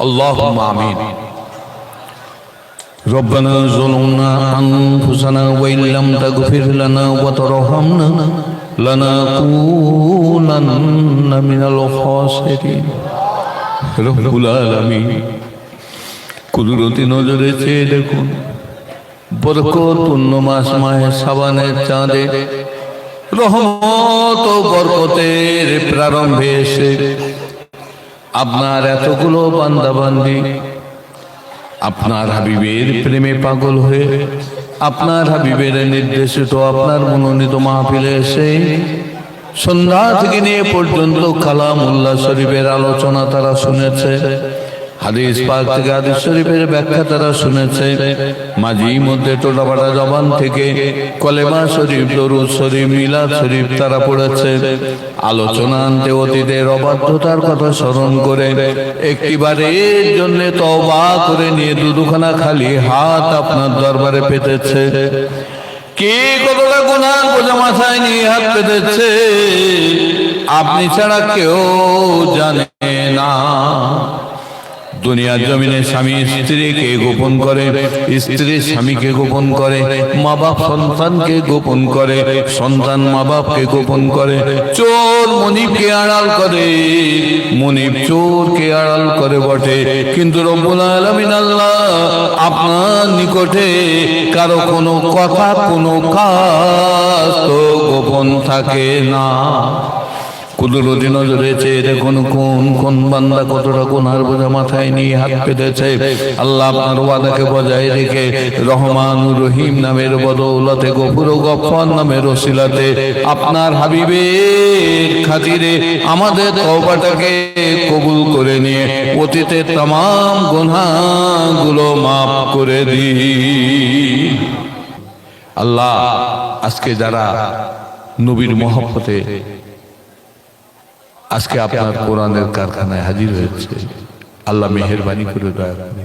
اللهم آمين ربنا ظلمنا أنفسنا وإن لم تغفر لنا وترحمنا لنكونن من الخاسرين رب العالمين কুদরতি নজরে চেয়ে দেখুন বরকত পূর্ণ মাস মাহে সাবানের চাঁদে রহমত ও বরকতের প্রারম্ভে এসে আপনার এতগুলো বান্দাবান্দি, আপনার হাবিবের প্রেমে পাগল হয়ে, আপনার হাবিবের নির্দেশিত, আপনার মনোনীত মাহফিলে এসে, সন্ধ্যা থেকে নিয়ে পর্যন্ত কালাম উল্লাহ শরীফের আলোচনা তারা শুনেছে। হাদিস পাক থেকে হাদিস শরীফের ব্যাখ্যা তারা শুনেছে। মাঝি মধ্যে টোটাপাটা জবান থেকে কলেমা শরীফ দরুদ শরীফ মিলাদ শরীফ তারা পড়েছে। আলোচনা আনতে অতীতের অবাধ্যতার কথা স্মরণ করে একটিবারের জন্য তবা করে নিয়ে দুদুখানা খালি হাত আপনার দরবারে পেতেছে। কে কতটা গুনার বোঝা মাথায় নিয়ে হাত পেতেছে আপনি ছাড়া কেউ জানে না। দুনিয়ার জমিনে স্বামী স্ত্রীকে গোপন করে, স্ত্রী স্বামীকে গোপন করে মা বাপ সন্তানকে গোপন করে, সন্তান মা বাপকে গোপন করে, চোর মনিবকে আড়াল করে। মনিব চোরকে আড়াল করে বটে, কিন্তু রব্বুল আলামিন আল্লাহ আপনার নিকটে কারও কোনো কথা, কোনো কাজ তো গোপন থাকে না। কুদরতি নজরে চেয়ে দেখুন কোন কোন বান্দা কতটা গুনার বোঝা মাথায় নিয়ে হাত পেতেছে আল্লাহ আপনার ওয়াদাকে বজায় রেখে রহমান রহিম নামের বদৌলতে, গফুর গফর নামের ওসিলাতে, আপনার হাবিবের খাতিরে আমাদের তওবাটাকে কবুল করে নিয়ে অতীতে তাম গুনাহগুলো মাফ করে দিই আল্লাহ, আজকে যারা নবীর মহব্বতে আজকে আপনার কোরআনের কারখানায় হাজির হয়েছে। আল্লাহ মেহরবানি করে দয়া করে।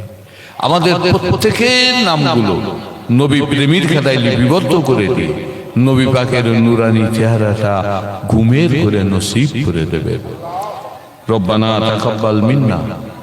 আমাদের প্রত্যেকের নামগুলো নবী প্রেমীর খাতায় লিপিবদ্ধ করে দিয়ে নবী পাকের নুরানি চেহারাটা ঘুমের করে নসিব করে দেবে। রব্বানা তাকাব্বাল মিন্না।